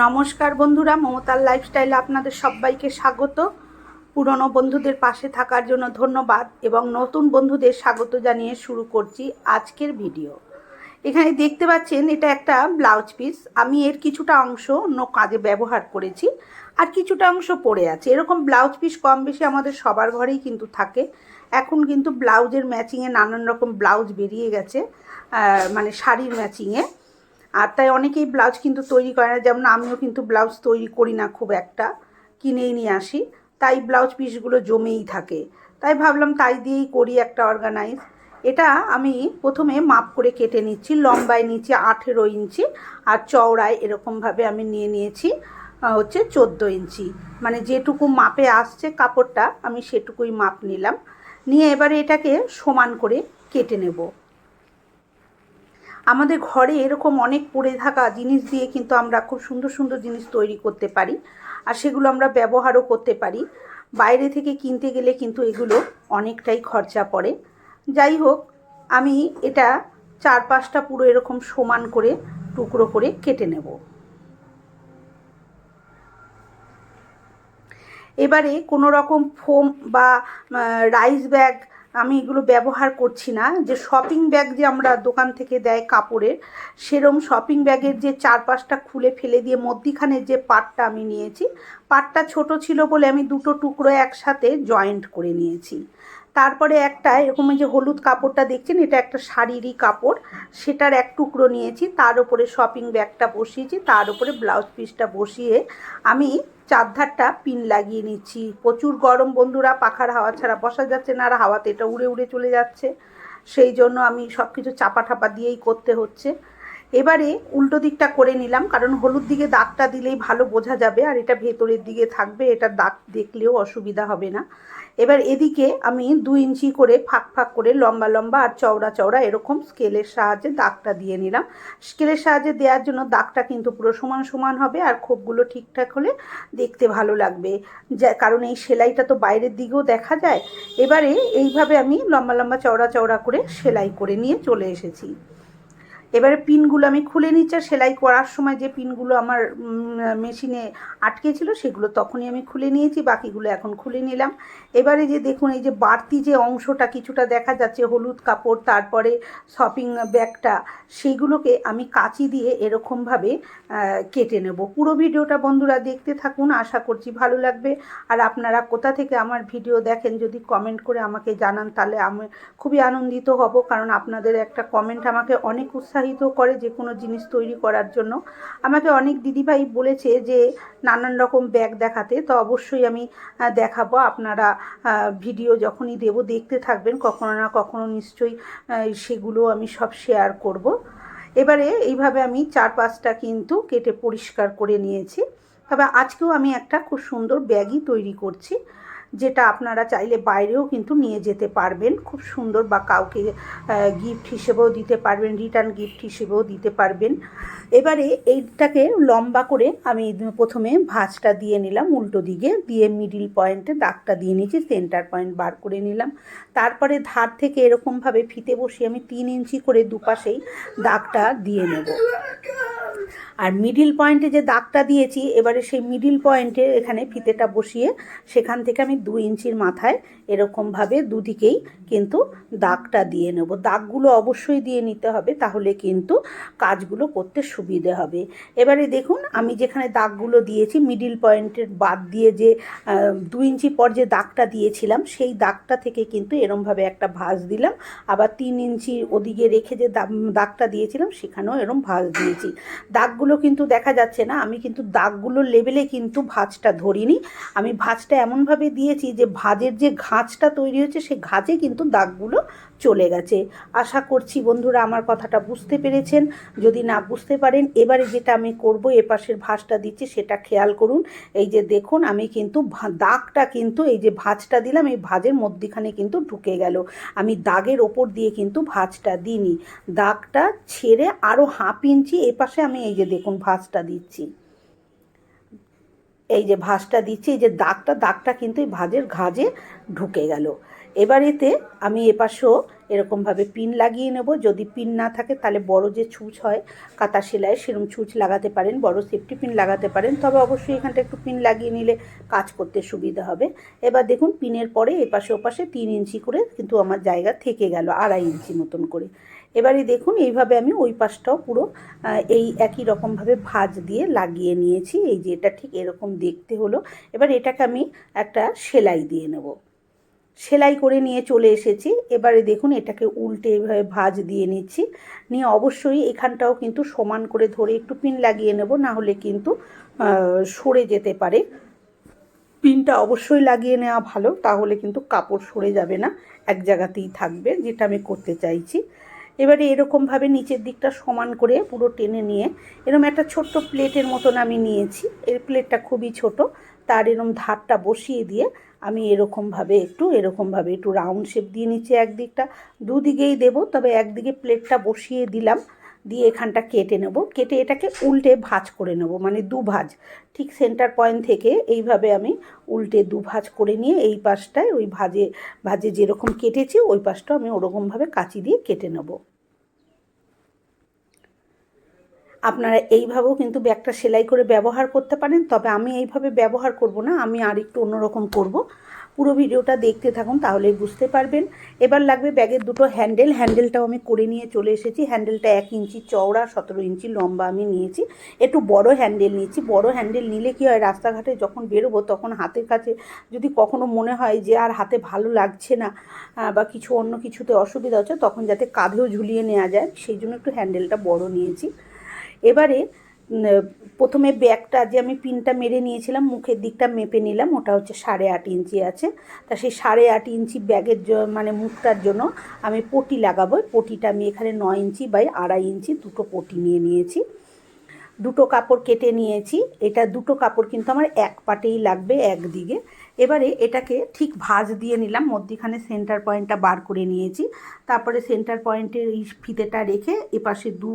নমস্কার বন্ধুরা, মমতার লাইফস্টাইলে আপনাদের সবাইকে স্বাগত। পুরনো বন্ধুদের পাশে থাকার জন্য ধন্যবাদ এবং নতুন বন্ধুদের স্বাগত জানিয়ে শুরু করছি আজকের ভিডিও এখানে দেখতে পাচ্ছেন, এটা একটা ব্লাউজ পিস আমি এর কিছুটা অংশ অন্য কাজে ব্যবহার করেছি আর কিছুটা অংশ পড়ে আছে। এরকম ব্লাউজ পিস কম বেশি আমাদের সবার ঘরেই কিন্তু থাকে। এখন কিন্তু ব্লাউজের ম্যাচিংয়ে নানান রকম ব্লাউজ বেরিয়ে গেছে মানে শাড়ির ম্যাচিংয়ে আর তাই অনেকেই ব্লাউজ কিন্তু তৈরি করে না। যেমন আমিও কিন্তু ব্লাউজ তৈরি করি না খুব একটা, কিনেই নিয়ে আসি। তাই ব্লাউজ পিসগুলো জমেই থাকে। তাই ভাবলাম তাই দিয়েই করি একটা অর্গানাইজ এটা আমি প্রথমে মাপ করে কেটে নিচ্ছি, লম্বায় নিচে আঠেরো ইঞ্চি আর চওড়ায় এরকমভাবে আমি নিয়ে নিয়েছি হচ্ছে চোদ্দ ইঞ্চি। মানে যেটুকু মাপে আসছে কাপড়টা, আমি সেটুকুই মাপ নিলাম। নিয়ে এবারে এটাকে সমান করে কেটে নেব। আমাদের ঘরে এরকম অনেক পড়ে থাকা জিনিস দিয়ে কিন্তু আমরা খুব সুন্দর সুন্দর জিনিস তৈরি করতে পারি আর সেগুলো আমরা ব্যবহারও করতে পারি। বাইরে থেকে কিনতে গেলে কিন্তু এগুলো অনেকটাই খরচা পড়ে। যাই হোক, আমি এটা চার পাঁচটা পুরো এরকম সমান করে, টুকরো করে কেটে নেব। এবারে কোনো রকম ফোম বা রাইস ব্যাগ আমি এগুলো ব্যবহার করছি না। যে শপিং ব্যাগ যে আমরা দোকান থেকে দেয় কাপড়ের, সেরম শপিং ব্যাগের যে চারপাশটা খুলে ফেলে দিয়ে মধ্যিখানের যে পাটটা আমি নিয়েছি, পাটটা ছোট ছিল বলে আমি দুটো টুকরো একসাথে জয়েন্ট করে নিয়েছি। তারপরে একটা এরকম যে হলুদ কাপড়টা দেখছেন, এটা একটা শাড়িরই কাপড়। সেটার এক টুকরো নিয়েছি, তার উপরে শপিং ব্যাগটা বসিয়েছি, তার উপরে ব্লাউজ পিসটা বসিয়ে আমি চারধারটা পিন লাগিয়ে নিচ্ছি। প্রচুর গরম বন্ধুরা, পাখার হাওয়া ছাড়া বসা যাচ্ছে না, আর হাওয়াতে এটা উড়ে উড়ে চলে যাচ্ছে। সেই জন্য আমি সব কিছু চাপা ঠাপা দিয়েই করতে হচ্ছে। এবারে উল্টো দিকটা করে নিলাম, কারণ হলুদ দিকে দাগটা দিলেই ভালো বোঝা যাবে, আর এটা ভেতরের দিকে থাকবে, এটা দাগ দেখলেও অসুবিধা হবে না। এবার এদিকে আমি দু ইঞ্চি করে ফাঁক ফাঁক করে লম্বা লম্বা আর চওড়া চওড়া এরকম স্কেলের সাহায্যে দাগটা দিয়ে নিলাম। স্কেলের সাহায্যে দেওয়ার জন্য দাগটা কিন্তু পুরো সমান সমান হবে আর খোপগুলো ঠিকঠাক হলে দেখতে ভালো লাগবে। যা, কারণ এই সেলাইটা তো বাইরের দিকেও দেখা যায়। এবারে এইভাবে আমি লম্বা লম্বা চওড়া চওড়া করে সেলাই করে নিয়ে চলে এসেছি। এবারে পিনগুলো আমি খুলে নিচ্ছি আর সেলাই করার সময় যে পিনগুলো আমার মেশিনে আটকে ছিল সেগুলো তখনই আমি খুলে নিয়েছি, বাকিগুলো এখন খুলে নিলাম। এবারে যে দেখুন, এই যে বাড়তি যে অংশটা কিছুটা দেখা যাচ্ছে, হলুদ কাপড়, তারপরে শপিং ব্যাগটা, সেইগুলোকে আমি কাঁচি দিয়ে এরকমভাবে কেটে নেব। পুরো ভিডিওটা বন্ধুরা দেখতে থাকুন, আশা করছি ভালো লাগবে। আর আপনারা কোথা থেকে আমার ভিডিও দেখেন, যদি কমেন্ট করে আমাকে জানান, তাহলে আমি খুবই আনন্দিত হব, কারণ আপনাদের একটা কমেন্ট আমাকে অনেক উৎসাহিত করে যে কোনো জিনিস তৈরি করার জন্য। আমাকে অনেক দিদিভাই বলেছে যে, নানান রকম ব্যাগ দেখাতে, তো অবশ্যই আমি দেখাবো। আপনারা ভিডিও যখনই দেব, দেখতে থাকবেন। কখনো না কখনো নিশ্চয়ই সেগুলো আমি সব শেয়ার করব। এবারে এইভাবে আমি চার পাঁচটা কিন্তু কেটে পরিষ্কার করে নিয়েছি। তবে আজকেও আমি একটা খুব সুন্দর ব্যাগই তৈরি করছি। যেটা আপনারা চাইলে বাইরেও কিন্তু নিয়ে যেতে পারবেন। খুব সুন্দর বা কাউকে গিফট হিসেবেও দিতে পারবেন রিটার্ন গিফট হিসেবেও দিতে পারবেন। এবারে এইটাকে লম্বা করে আমি প্রথমে ভাঁজটা দিয়ে নিলাম উল্টো দিকে, দিয়ে মিডিল পয়েন্টে দাগটা দিয়ে নিয়েছি সেন্টার পয়েন্ট বার করে নিলাম। তারপরে ধার থেকে এরকমভাবে ফিতে বসিয়ে আমি তিন ইঞ্চি করে দুপাশেই দাগটা দিয়ে নেব। আর মিডিল পয়েন্টে যে দাগটা দিয়েছি, এবারে সেই মিডিল পয়েন্টে এখানে ফিতেটা বসিয়ে সেখান থেকে আমি দু ইঞ্চির মাথায় এরকমভাবে দুদিকেই কিন্তু দাগটা দিয়ে নেব। দাগগুলো অবশ্যই দিয়ে নিতে হবে, তাহলে কিন্তু কাজগুলো করতে সুবিধে হবে। এবারে দেখুন, আমি যেখানে দাগগুলো দিয়েছি মিডিল পয়েন্টের বাদ দিয়ে যে দু ইঞ্চি পর যে দাগটা দিয়েছিলাম, সেই দাগটা থেকে কিন্তু এরমভাবে একটা ভাঁজ দিলাম। আবার তিন ইঞ্চি ওদিকে রেখে যে দাগ- দাগটা দিয়েছিলাম, সেখানেও এরম ভাঁজ দিয়েছি। দাগগুলো কিন্তু দেখা যাচ্ছে না, আমি কিন্তু দাগগুলোর লেভেলে কিন্তু ভাঁজটা ধরিনি। আমি ভাঁজটা এমনভাবে দিয়েছি যে ভাঁজের যে ঘাঁচটা তৈরি হয়েছে সেই ঘাঁচে কিন্তু দাগগুলো চলে গেছে। আশা করছি বন্ধুরা আমার কথাটা বুঝতে পেরেছেন। যদি না বুঝতে পারেন, এবারে যেটা আমি করব এপাশের ভাঁজটা দিচ্ছি, সেটা খেয়াল করুন। এই যে দেখুন, আমি কিন্তু দাগটা কিন্তু, এই যে ভাঁজটা দিলাম, এই ভাঁজের মধ্যিখানে কিন্তু ঢুকে গেল। আমি দাগের ওপর দিয়ে কিন্তু ভাঁজটা দিইনি। দাগটা ছেড়ে আরও হাফ ইঞ্চি এপাশে আমি এই যে দেখুন, ভাঁজটা দিচ্ছি। এই যে ভাঁজটা দিচ্ছি এই যে দাগটা দাগটা কিন্তু এই ভাজের ঘাজে ঢুকে গেল। এবার এতে আমি এপাশেও এরকমভাবে পিন লাগিয়ে নেব। যদি পিন না থাকে, তাহলে বড় যে ছুঁচ হয় কাতা সেলাই সেরকম ছুঁচ লাগাতে পারেন, বড় সেফটি পিন লাগাতে পারেন। তবে অবশ্যই এখানটা একটু পিন লাগিয়ে নিলে কাজ করতে সুবিধা হবে। এবার দেখুন, পিনের পরে এপাশে ওপাশে তিন ইঞ্চি করে কিন্তু আমার জায়গা থেকে গেল, আড়াই ইঞ্চি মতন করে। এবারে দেখুন, এইভাবে আমি ওই পাশটাও পুরো এই একই রকমভাবে ভাঁজ দিয়ে লাগিয়ে নিয়েছি। এই যে এটা ঠিক এরকম দেখতে হলো। এবার এটাকে আমি একটা সেলাই দিয়ে নেব। সেলাই করে নিয়ে চলে এসেছি। এবারে দেখুন এটাকে উল্টে এভাবে ভাজ দিয়ে নিচ্ছি। নিয়ে অবশ্যই এখানটাও কিন্তু সমান করে ধরে একটু পিন লাগিয়ে নেব, না হলে কিন্তু সরে যেতে পারে। পিনটা অবশ্যই লাগিয়ে নেওয়া ভালো, তাহলে কিন্তু কাপড় সরে যাবে না, এক জায়গাতেই থাকবে, যেটা আমি করতে চাইছি। এবারে এরকমভাবে নিচের দিকটা সমান করে পুরো টেনে নিয়ে এরকম একটা ছোট্ট প্লেটের মতন আমি নিয়েছি। এর প্লেটটা খুবই ছোট, তার এরকম ধারটা বসিয়ে দিয়ে আমি এরকমভাবে একটু এরকমভাবে একটু রাউন্ড শেপ দিয়ে নিচ্ছি একদিকটা, দুদিকেই দেবো, তবে একদিকে প্লেটটা বসিয়ে দিলাম, দিয়ে এখানটা কেটে নেব। কেটে এটাকে উল্টে ভাঁজ করে নেব মানে দু ভাঁজ ঠিক সেন্টার পয়েন্ট থেকে এইভাবে আমি উল্টে দু ভাঁজ করে নিয়ে এই পাশটায় ওই ভাজে ভাজে যেরকম কেটেছি, ওই পাশটা আমি ওরকমভাবে কাঁচি দিয়ে কেটে নেব। আপনারা এইভাবেও কিন্তু ব্যাগটা সেলাই করে ব্যবহার করতে পারেন, তবে আমি এইভাবে ব্যবহার করব না, আমি আর একটু অন্যরকম করব। পুরো ভিডিওটা দেখতে থাকুন তাহলে বুঝতে পারবেন। এবার লাগবে ব্যাগের দুটো হ্যান্ডেল, হ্যান্ডেলটাও আমি করে নিয়ে চলে এসেছি। হ্যান্ডেলটা এক ইঞ্চি চওড়া, সতেরো ইঞ্চি লম্বা আমি নিয়েছি। একটু বড় হ্যান্ডেল নিয়েছি। বড় হ্যান্ডেল নিলে কি হয়, রাস্তাঘাটে যখন বেরোবো তখন হাতের কাছে যদি কখনো মনে হয় যে আর হাতে ভালো লাগছে না বা কিছু অন্য কিছুতে অসুবিধা হচ্ছে, তখন যাতে কাঁধেও ঝুলিয়ে নেওয়া যায়, সেই জন্য একটু হ্যান্ডেলটা বড় নিয়েছি। এবারে প্রথমে ব্যাগটা যে আমি পিনটা মেরে নিয়েছিলাম, মুখের দিকটা মেপে নিলাম, ওটা হচ্ছে সাড়ে আট ইঞ্চি আছে। তা সেই সাড়ে আট ইঞ্চি ব্যাগের মানে মুখটার জন্য আমি পটি লাগাবো। পটিটা আমি এখানে নয় ইঞ্চি বাই আড়াই ইঞ্চি দুটো পটি নিয়ে নিয়েছি। দুটো কাপড় কেটে নিয়েছি। এটা দুটো কাপড় কিন্তু আমার এক পাটেই লাগবে একদিকে। এবারে এটাকে ঠিক ভাঁজ দিয়ে নিলাম, মধ্যিখানে সেন্টার পয়েন্টটা বার করে নিয়েছি। তারপরে সেন্টার পয়েন্টের এই ফিতেটা রেখে এপাশে দু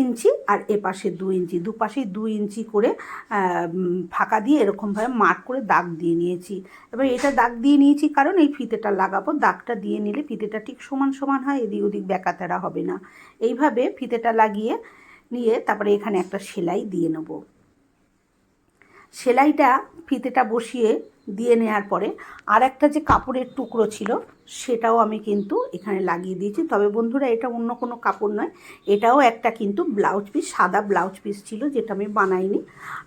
ইঞ্চি আর এপাশে দু ইঞ্চি, দুপাশে দু ইঞ্চি করে ফাঁকা দিয়ে এরকমভাবে মার্ক করে দাগ দিয়ে নিয়েছি। এবার এটা দাগ দিয়ে নিয়েছি কারণ এই ফিতেটা লাগাবো, দাগটা দিয়ে নিলে ফিতেটা ঠিক সমান সমান হয়, এদিক ওদিক ব্যাকাতেরা হবে না। এইভাবে ফিতেটা লাগিয়ে নিয়ে তারপরে এখানে একটা সেলাই দিয়ে নেব। সেলাইটা ফিতেটা বসিয়ে দিয়ে নেওয়ার পরে আর একটা যে কাপড়ের টুকরো ছিল সেটাও আমি কিন্তু এখানে লাগিয়ে দিয়েছি। তবে বন্ধুরা, এটা অন্য কোনো কাপড় নয়। এটাও একটা কিন্তু ব্লাউজ পিস, সাদা ব্লাউজ পিস ছিল যেটা আমি বানাইনি।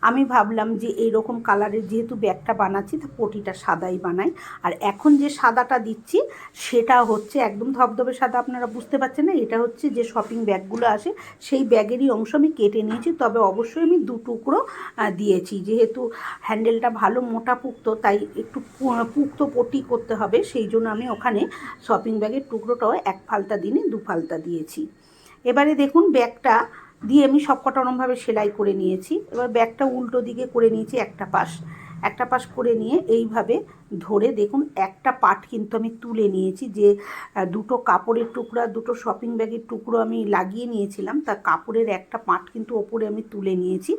আমি ভাবলাম যে এই রকম কালারের যেহেতু ব্যাগটা বানাচ্ছি, তা পটিটা সাদাই বানাই। আর এখন যে সাদাটা দিচ্ছি, সেটা হচ্ছে একদম ধবধবে সাদা, আপনারা বুঝতে পারছেন না? এটা হচ্ছে যে শপিং ব্যাগগুলো আসে, সেই ব্যাগেরই অংশ আমি কেটে নিয়েছি। তবে অবশ্যই আমি দু টুকরো দিয়েছি। যেহেতু হ্যান্ডেলটা ভালো মোটা পুক্ত তাই একটু পুক্ত পটি করতে হবে, সেই জন্য আমি ওখানে শপিং ব্যাগের টুকরোটাও এক ফালতা দিনে দু ফালতা দিয়েছি। এবারে দেখুন ব্যাগটা দিয়ে আমি সবকটা ওরমভাবে সেলাই করে নিয়েছি। এবার ব্যাগটা উল্টো দিকে করে নিয়েছি একটা পাশ। একটা পাশ করে নিয়ে এইভাবে ধরে দেখুন একটা পাট কিন্তু আমি তুলে নিয়েছি যে দুটো কাপড়ের টুকরা, দুটো শপিং ব্যাগের টুকরো আমি লাগিয়ে নিয়েছিলাম। তা কাপড়ের একটা পাট কিন্তু ওপরে আমি তুলে নিয়েছি।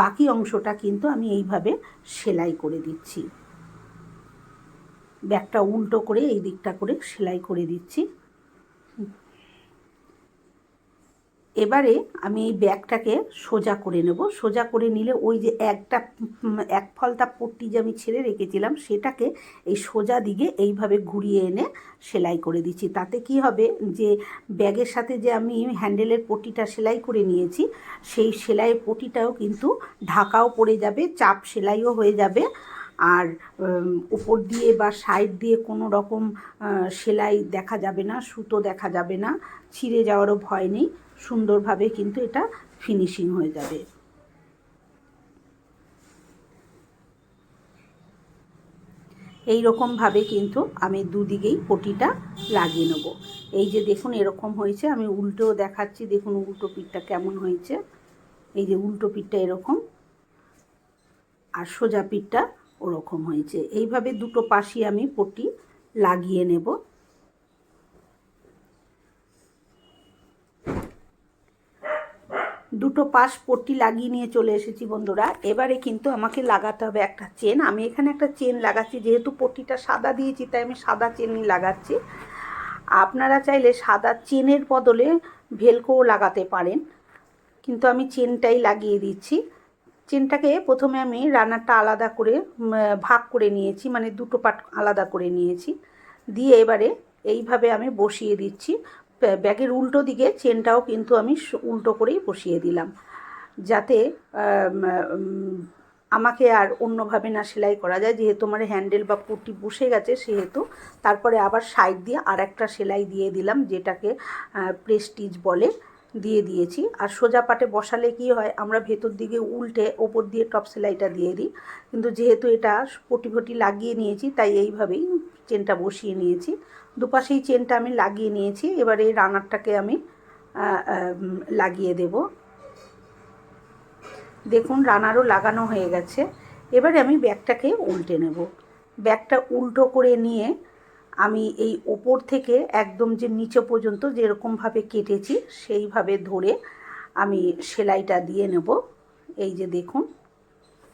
বাকি অংশটা কিন্তু আমি এইভাবে সেলাই করে দিচ্ছি। ব্যাগটা উল্টো করে এই দিকটা করে সেলাই করে দিচ্ছি। এবারে আমি এই ব্যাগটাকে সোজা করে নেব। সোজা করে নিলে ওই যে একটা এক ফলতা পট্টি যে আমি ছেড়ে রেখেছিলাম, সেটাকে এই সোজা দিকে এইভাবে ঘুরিয়ে এনে সেলাই করে দিচ্ছি। তাতে কি হবে যে ব্যাগের সাথে যে আমি হ্যান্ডেলের পটিটা সেলাই করে নিয়েছি, সেই সেলাইয়ের পটিটাও কিন্তু ঢাকাও পড়ে যাবে, চাপ সেলাইও হয়ে যাবে। আর উপর দিয়ে বা সাইড দিয়ে কোনো রকম সেলাই দেখা যাবে না, সুতো দেখা যাবে না, ছিঁড়ে যাওয়ারও ভয় নেই, সুন্দরভাবে কিন্তু এটা ফিনিশিং হয়ে যাবে। এই রকমভাবে কিন্তু আমি দুদিকেই পটিটা লাগিয়ে নেব। এই যে দেখুন এরকম হয়েছে, আমি উল্টোও দেখাচ্ছি, দেখুন উল্টো পিঠটা কেমন হয়েছে। এই যে উল্টো পিঠটা এরকম, আর সোজা পিঠটা ওরকম হয়েছে। এইভাবে দুটো পাশই আমি পটি লাগিয়ে নেব। দুটো পাশ পট্টি লাগিয়ে নিয়ে চলে এসেছি বন্ধুরা। এবারে কিন্তু আমাকে লাগাতে হবে একটা চেন। আমি এখানে একটা চেন লাগাচ্ছি, যেহেতু পট্টিটা সাদা দিয়েছি, তাই আমি সাদা চেনই লাগাচ্ছি। আপনারা চাইলে সাদা চেনের বদলে ভেলকোও লাগাতে পারেন। কিন্তু আমি চেনটাই লাগিয়ে দিচ্ছি। চেনটাকে প্রথমে আমি রান্নাটা আলাদা করে ভাগ করে নিয়েছি মানে দুটো পাট আলাদা করে নিয়েছি। দিয়ে এবারে এইভাবে আমি বসিয়ে দিচ্ছি। ব্যাগের উল্টো দিকে চেনটাও কিন্তু আমি উল্টো করেই বসিয়ে দিলাম। যাতে আমাকে আর অন্যভাবে না সেলাই করা যায়। যেহেতু আমার হ্যান্ডেল বা পুটি বসে গেছে, সেহেতু তারপরে আবার সাইড দিয়ে আর একটা সেলাই দিয়ে দিলাম, যেটাকে প্রেস্টিজ বলে। দিয়ে দিয়েছি। আর সোজা পাটে বসালে কি হয়, আমরা ভেতর দিকে উল্টে ওপর দিয়ে টপ সেলাইটা দিয়ে দিই। কিন্তু যেহেতু এটা পটি ফটি লাগিয়ে নিয়েছি, তাই এইভাবেই চেনটা বসিয়ে নিয়েছি। দুপাশেই চেনটা আমি লাগিয়ে নিয়েছি, এবার এই রানারটাকে আমি লাগিয়ে দেব। দেখুন, রানারও লাগানো হয়ে গেছে। এবারে আমি ব্যাগটাকে উল্টে নেব। ব্যাগটা উল্টো করে নিয়ে আমি এই ওপর থেকে একদম যে নিচে পর্যন্ত যেরকমভাবে কেটেছি, সেইভাবে ধরে আমি সেলাইটা দিয়ে নেব। এই যে দেখুন,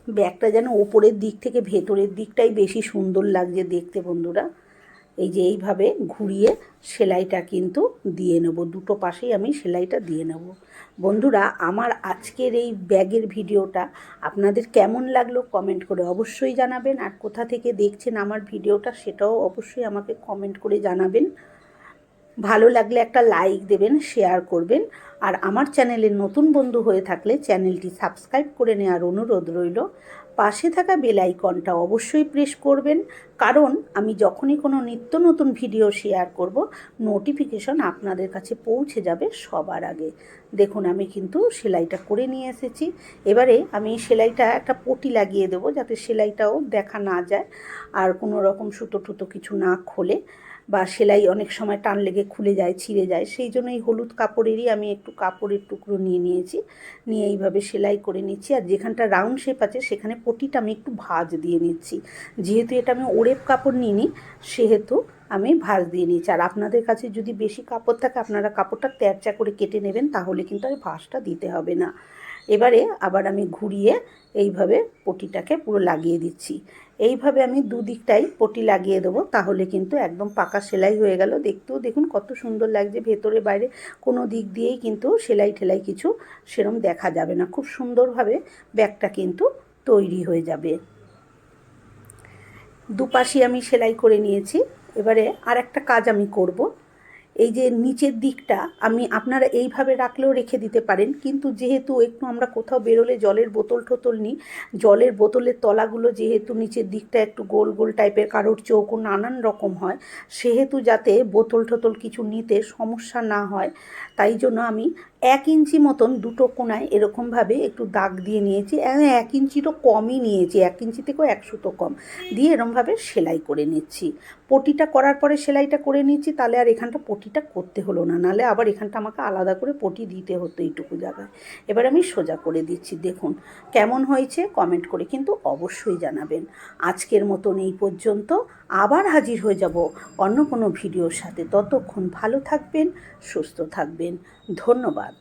ব্যাগটা যেন ওপরের দিক থেকে ভেতরের দিকটাই বেশি সুন্দর লাগছে দেখতে বন্ধুরা। এই যে এইভাবে ঘুরিয়ে সেলাইটা কিন্তু দিয়ে নেব। দুটো পাশেই আমি সেলাইটা দিয়ে নেব। বন্ধুরা, আমার আজকের এই ব্যাগের ভিডিওটা আপনাদের কেমন লাগল কমেন্ট করে অবশ্যই জানাবেন। আর কোথা থেকে দেখছেন আমার ভিডিওটা সেটাও অবশ্যই আমাকে কমেন্ট করে জানাবেন। ভালো লাগলে একটা লাইক দেবেন, শেয়ার করবেন। আর আমার চ্যানেলের নতুন বন্ধু হয়ে থাকলে চ্যানেলটি সাবস্ক্রাইব করে নেওয়ার অনুরোধ রইল। পাশে থাকা বেল আইকনটা অবশ্যই প্রেস করবেন। কারণ আমি যখনই কোনো নিত্য নতুন ভিডিও শেয়ার করব নোটিফিকেশন আপনাদের কাছে পৌঁছে যাবে সবার আগে। দেখুন, আমি কিন্তু সেলাইটা করে নিয়ে এসেছি। এবারে আমি সেলাইটা একটা পটি লাগিয়ে দেবো যাতে সেলাইটাও দেখা না যায় আর কোনো রকম সুতো টুতো কিছু না খোলে। বা সেলাই অনেক সময় টান লেগে খুলে যায়, ছিঁড়ে যায়, সেই জন্য এই হলুদ কাপড়েরই আমি একটু কাপড়ের টুকরো নিয়ে নিয়েছি। নিয়ে এইভাবে সেলাই করে নিচ্ছি আর যেখানটা রাউন্ড শেপ আছে সেখানে পটিটা আমি একটু ভাঁজ দিয়ে নিচ্ছি। যেহেতু এটা আমি ওরেপ কাপড় নিইনি, সেহেতু আমি ভাঁজ দিয়ে নিচ্ছি আর আপনাদের কাছে যদি বেশি কাপড় থাকে, আপনারা কাপড়টা তেরচা করে কেটে নেবেন, তাহলে কিন্তু আর ভাঁজটা দিতে হবে না। এবারে আবার আমি ঘুরিয়ে এইভাবে পটিটাকে পুরো লাগিয়ে দিচ্ছি। এইভাবে আমি দুদিকটাই পটি লাগিয়ে দেবো, তাহলে কিন্তু একদম পাকা সেলাই হয়ে গেল। দেখতেও দেখুন কত সুন্দর লাগছে, ভেতরে বাইরে কোনো দিক দিয়েই কিন্তু সেলাই ঠেলাই কিছু সেরম দেখা যাবে না। খুব সুন্দরভাবে ব্যাগটা কিন্তু তৈরি হয়ে যাবে। দুপাশে আমি সেলাই করে নিয়েছি। এবারে আর একটা কাজ আমি করব। এই যে নিচের দিকটা আমি আপনারা এইভাবে রাখলেও রেখে দিতে পারেন। কিন্তু যেহেতু একটু আমরা কোথাও বেরোলে জলের বোতল টোতল নিই, জলের বোতলের তলাগুলো যেহেতু নিচের দিকটা একটু গোল গোল টাইপের কারোর চৌকো নানান রকম হয়, সেহেতু যাতে বোতল টোতল কিছু নিতে সমস্যা না হয়, তাই জন্য আমি এক ইঞ্চি মতন দুটো কোনায় এরকমভাবে একটু দাগ দিয়ে নিয়েছি এক ইঞ্চিরও কমই নিয়েছি, এক ইঞ্চি থেকেও এক সুতো কম। দিয়ে এরমভাবে সেলাই করে নিচ্ছি। পটিটা করার পরে সেলাইটা করে নিচ্ছি, তাহলে আর এখানটা পটিটা করতে হলো না নালে আবার এখানটা আমাকে আলাদা করে পটি দিতে হতো এইটুকু জায়গায়। এবার আমি সোজা করে দিচ্ছি, দেখুন কেমন হয়েছে কমেন্ট করে কিন্তু অবশ্যই জানাবেন। আজকের মতন এই পর্যন্ত আবার হাজির হয়ে যাব অন্য কোনো ভিডিওর সাথে। ততক্ষণ ভালো থাকবেন সুস্থ থাকবেন। ধন্যবাদ।